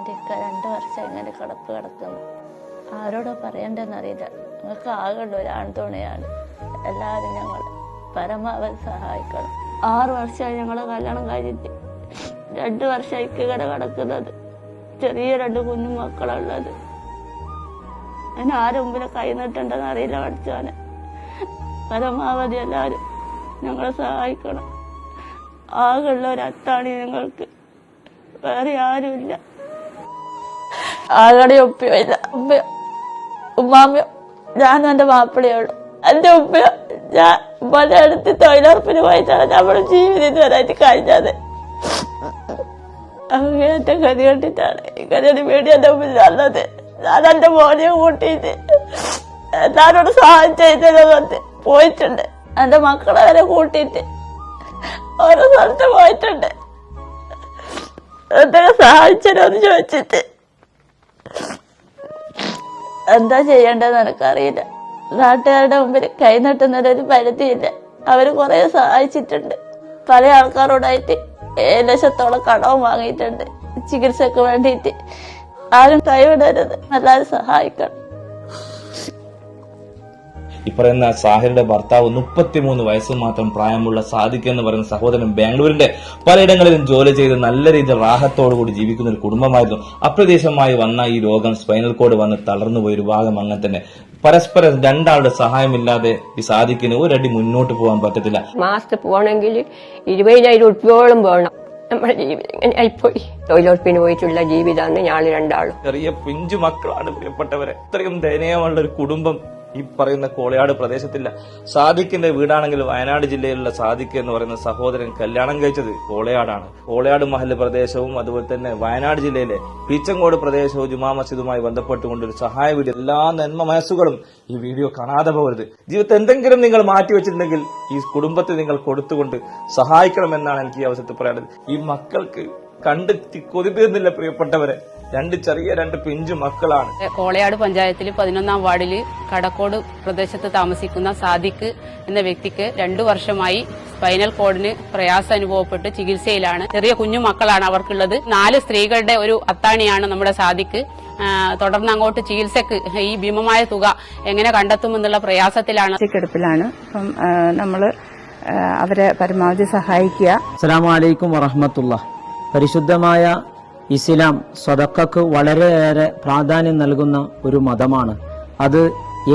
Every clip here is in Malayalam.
എന്റെ ഇക്ക രണ്ട് വർഷം ഇങ്ങനെ കിടപ്പ് കിടക്കുന്നു. ആരോടോ പറയണ്ടെന്നറിയില്ല നിങ്ങൾക്ക് ആകെയുള്ള ഒരു ആൺതുണയാണ് എല്ലാവരും ഞങ്ങൾ പരമാവധി സഹായിക്കണം. ആറു വർഷമായി ഞങ്ങൾ കല്യാണം കഴിഞ്ഞിട്ട് രണ്ട് വർഷമായി ഇങ്ങനെ കിടക്കുന്നത് ചെറിയ രണ്ട് കുഞ്ഞു മക്കളുള്ളത്. ഞാൻ ആരും മുമ്പിൽ കൈ നീട്ടണ്ടെന്ന് അറിയില്ല പഠിച്ചവനെ. പരമാവധി എല്ലാവരും ഞങ്ങളെ സഹായിക്കണം. ആകെയുള്ള ഒരു അത്താണി ഞങ്ങൾക്ക്. വേറെ ആരുമില്ല. ആകടെ ഉപ്പയോ ഇല്ല ഉമ്മയോ ഉമ്മാമ്മയോ ഞാനും എന്റെ മാപ്പിളയുള്ളൂ എന്റെ ഉപ്പയോ ഞാൻ ഉമ്മാന്റെ അടുത്ത് തൊഴിലുറപ്പിന് പോയിട്ടാണ് നമ്മുടെ ജീവിതം ഇതുവരായിട്ട് കഴിഞ്ഞത്. അങ്ങനത്തെ ഗതി കണ്ടിട്ടാണ്. ഇങ്ങനെ ഒരു വീഡിയോ എന്റെ മുമ്പിൽ വന്നത് ഞാൻ എന്റെ മോനെ കൂട്ടിയിട്ട് എല്ലാരോട് സഹായം ചെയ്തത് പോയിട്ടുണ്ട്. എന്റെ മക്കളെ വരെ കൂട്ടിയിട്ട് ഓരോ സ്ഥലത്ത് പോയിട്ടുണ്ട്. എന്തൊക്കെ സഹായിച്ചല്ലോ എന്ന് ചോദിച്ചിട്ട്. എന്താ ചെയ്യേണ്ടതെന്ന് എനിക്കറിയില്ല. നാട്ടുകാരുടെ മുമ്പിൽ കൈ നീട്ടുന്നതിനൊരു പരിധിയില്ല. അവർ കുറെ സഹായിച്ചിട്ടുണ്ട്. പല ആൾക്കാരോടായിട്ട് ഏഴ് ലക്ഷത്തോളം കടവും വാങ്ങിയിട്ടുണ്ട്. ചികിത്സക്ക് വേണ്ടിയിട്ട്. ആരും കൈവിടരുത്. എല്ലാവരും സഹായിക്കണം. ഈ പറയുന്ന സാഹിറിന്റെ ഭർത്താവ് മുപ്പത്തിമൂന്ന് വയസ്സ് മാത്രം പ്രായമുള്ള സാദിഖ് എന്ന് പറയുന്ന സഹോദരൻ ബാംഗ്ലൂരിന്റെ പലയിടങ്ങളിലും ജോലി ചെയ്ത് നല്ല രീതിയിൽ റാഹത്തോടുകൂടി ജീവിക്കുന്ന ഒരു കുടുംബമായിരുന്നു. അപ്രതീക്ഷിതമായി വന്ന ഈ രോഗം സ്പൈനൽ കോഡ് വന്ന് തളർന്നു പോയ ഒരു ഭാഗം അങ്ങനെ തന്നെ. പരസ്പരം രണ്ടാളുടെ സഹായമില്ലാതെ ഈ സാദിഖിന് ഒരടി മുന്നോട്ട് പോകാൻ പറ്റത്തില്ല. മാസത്തിൽ പോകണമെങ്കിൽ ഇരുപതിനായിരം ഉറുപ്പ്യോളം വേണം. നമ്മുടെ ജീവിതം ഇങ്ങനെ ആയിപ്പോയി. തൊഴിലുറപ്പിന് പോയിട്ടുള്ള ജീവിതമാണ് ഞങ്ങൾ രണ്ടാളും. ചെറിയ പിഞ്ചു മക്കളാണ് പ്രിയപ്പെട്ടവരെ. ഇത്രയും ദയനീയമുള്ള ഒരു കുടുംബം ഈ പറയുന്ന കോളയാട് പ്രദേശത്തില്ല. സാദിഖിന്റെ വീടാണെങ്കിൽ വയനാട് ജില്ലയിലുള്ള സാദിഖ് എന്ന് പറയുന്ന സഹോദരൻ കല്യാണം കഴിച്ചത് കോളയാടാണ്. കോളയാട് മഹൽ പ്രദേശവും അതുപോലെ തന്നെ വയനാട് ജില്ലയിലെ പീച്ചങ്കോട് പ്രദേശവും ജുമാ മസ്ജിദുമായി ബന്ധപ്പെട്ടുകൊണ്ട് ഒരു സഹായ വീഡിയോ എല്ലാ നന്മ മനസ്സുകളും ഈ വീഡിയോ കാണാതെ പോകരുത്. ജീവിതത്തിൽ എന്തെങ്കിലും നിങ്ങൾ മാറ്റി വെച്ചിട്ടുണ്ടെങ്കിൽ ഈ കുടുംബത്തെ നിങ്ങൾ കൊടുത്തുകൊണ്ട് സഹായിക്കണമെന്നാണ് എനിക്ക് ഈ അവസരത്തിൽ പറയാനുള്ളത്. ഈ മക്കൾക്ക് കണ്ട് കൊതിപ്പിരുന്നില്ല പ്രിയപ്പെട്ടവരെ. രണ്ട് ചെറിയ രണ്ട് പിഞ്ചു മക്കളാണ്. കോളയാട് പഞ്ചായത്തിൽ പതിനൊന്നാം വാർഡിൽ കടക്കോട് പ്രദേശത്ത് താമസിക്കുന്ന സാദിഖ് എന്ന വ്യക്തിക്ക് രണ്ടു വർഷമായി സ്പൈനൽ കോഡിന് പ്രയാസം അനുഭവപ്പെട്ട് ചികിത്സയിലാണ്. ചെറിയ കുഞ്ഞു മക്കളാണ് അവർക്കുള്ളത്. നാല് സ്ത്രീകളുടെ ഒരു അത്താണിയാണ് നമ്മുടെ സാദിഖ്. തുടർന്ന് അങ്ങോട്ട് ചികിത്സക്ക് ഈ ഭീമമായ തുക എങ്ങനെ കണ്ടെത്തുമെന്നുള്ള പ്രയാസത്തിലാണ്. കിടപ്പിലാണ് അപ്പം നമ്മൾ അവരെ പരമാവധി സഹായിക്കുക. അസ്സലാമലൈക്കും വറഹമത്തുള്ള പരിശുദ്ധമായ ഇസ്ലാം സ്വതക്കക്ക് വളരെയേറെ പ്രാധാന്യം നൽകുന്ന ഒരു മതമാണ്. അത്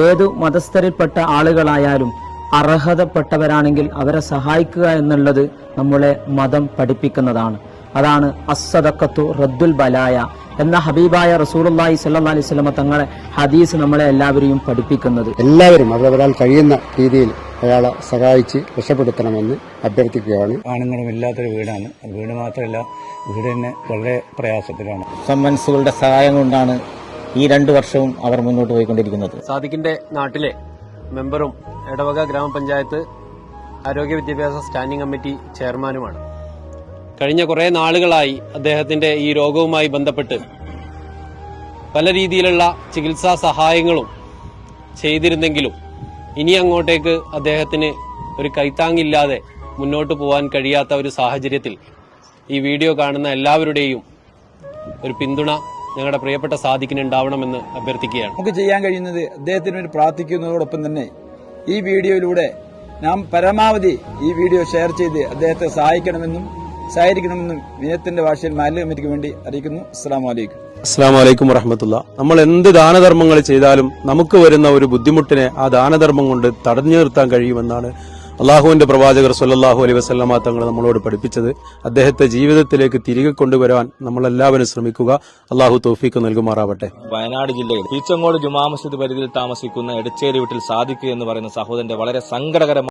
ഏതു മതസ്ഥരിൽപ്പെട്ട ആളുകളായാലും അർഹതപ്പെട്ടവരാണെങ്കിൽ അവരെ സഹായിക്കുക എന്നുള്ളത് നമ്മളെ മതം പഠിപ്പിക്കുന്നതാണ്. അതാണ് അസ്സദക്കത്തു റദ്ദുൽ ബലായ എന്ന ഹബീബായ റസൂലുള്ളാഹി സ്വല്ലല്ലാഹി അലൈഹി വസല്ലമ തങ്ങളെ ഹദീസ് നമ്മളെ എല്ലാവരെയും പഠിപ്പിക്കുന്നത്. എല്ലാവരും അവരവരാൽ കഴിയുന്ന രീതിയിൽ അയാളെ സഹായിച്ച് രക്ഷപ്പെടുത്തണമെന്ന് അഭ്യർത്ഥിക്കുകയാണ്. ആണുങ്ങളും ഇല്ലാത്തൊരു വീടാണ്. വീട് മാത്രമല്ല വീട് തന്നെ വളരെ പ്രയാസത്തിലാണ്. സമ്മൻസുകളുടെ സഹായം കൊണ്ടാണ് ഈ രണ്ടു വർഷവും അവർ മുന്നോട്ട് പോയിക്കൊണ്ടിരിക്കുന്നത്. സാദിഖിന്റെ നാട്ടിലെ മെമ്പറും എടവക ഗ്രാമപഞ്ചായത്ത് ആരോഗ്യ വിദ്യാഭ്യാസ സ്റ്റാൻഡിംഗ് കമ്മിറ്റി ചെയർമാനുമാണ്. കഴിഞ്ഞ കുറേ നാളുകളായി അദ്ദേഹത്തിന്റെ ഈ രോഗവുമായി ബന്ധപ്പെട്ട് പല രീതിയിലുള്ള ചികിത്സാ സഹായങ്ങളും ചെയ്തിരുന്നെങ്കിലും ഇനി അങ്ങോട്ടേക്ക് അദ്ദേഹത്തിന് ഒരു കൈത്താങ്ങില്ലാതെ മുന്നോട്ട് പോകാൻ കഴിയാത്ത ഒരു സാഹചര്യത്തിൽ ഈ വീഡിയോ കാണുന്ന എല്ലാവരുടെയും ഒരു പിന്തുണ ഞങ്ങളുടെ പ്രിയപ്പെട്ട സാധിക്കിന് ഉണ്ടാവണമെന്ന് അഭ്യർത്ഥിക്കുകയാണ്. നമുക്ക് ചെയ്യാൻ കഴിയുന്നത് അദ്ദേഹത്തിന് വേണ്ടി പ്രാർത്ഥിക്കുന്നതോടൊപ്പം തന്നെ ഈ വീഡിയോയിലൂടെ നാം പരമാവധി ഈ വീഡിയോ ഷെയർ ചെയ്ത് അദ്ദേഹത്തെ സഹായിക്കണമെന്നും സഹായിക്കണമെന്നും വിനയത്തിന്റെ ഭാഷയിൽ മാലിന്യ കമ്മിറ്റിക്ക് വേണ്ടി അറിയിക്കുന്നു. അസ്സാം വലൈക്കും അസ്സാം വലൈക്കും വറഹമത്തുള്ള. നമ്മൾ എന്ത് ദാനധർമ്മങ്ങൾ ചെയ്താലും നമുക്ക് വരുന്ന ഒരു ബുദ്ധിമുട്ടിനെ ആ ദാനധർമ്മം കൊണ്ട് തടഞ്ഞു നിർത്താൻ കഴിയുമെന്നാണ് അള്ളാഹുവിന്റെ പ്രവാചകർ സല്ലല്ലാഹു അലൈ വസല്ലമ തങ്ങൾ നമ്മളോട് പഠിപ്പിച്ചത്. അദ്ദേഹത്തെ ജീവിതത്തിലേക്ക് തിരികെ കൊണ്ടുവരാൻ നമ്മളെല്ലാവരും ശ്രമിക്കുക. അള്ളാഹു തോഫീക്ക് നൽകുമാറാവട്ടെ. വയനാട് ജില്ലയിൽ പീച്ചങ്ങോട് ജുമാ മസ്ജിദ് പരിധിയിൽ താമസിക്കുന്ന എടച്ചേരി വീട്ടിൽ സാദിഖ് എന്ന് പറയുന്ന സഹോദരന്റെ വളരെ സങ്കടകരമായ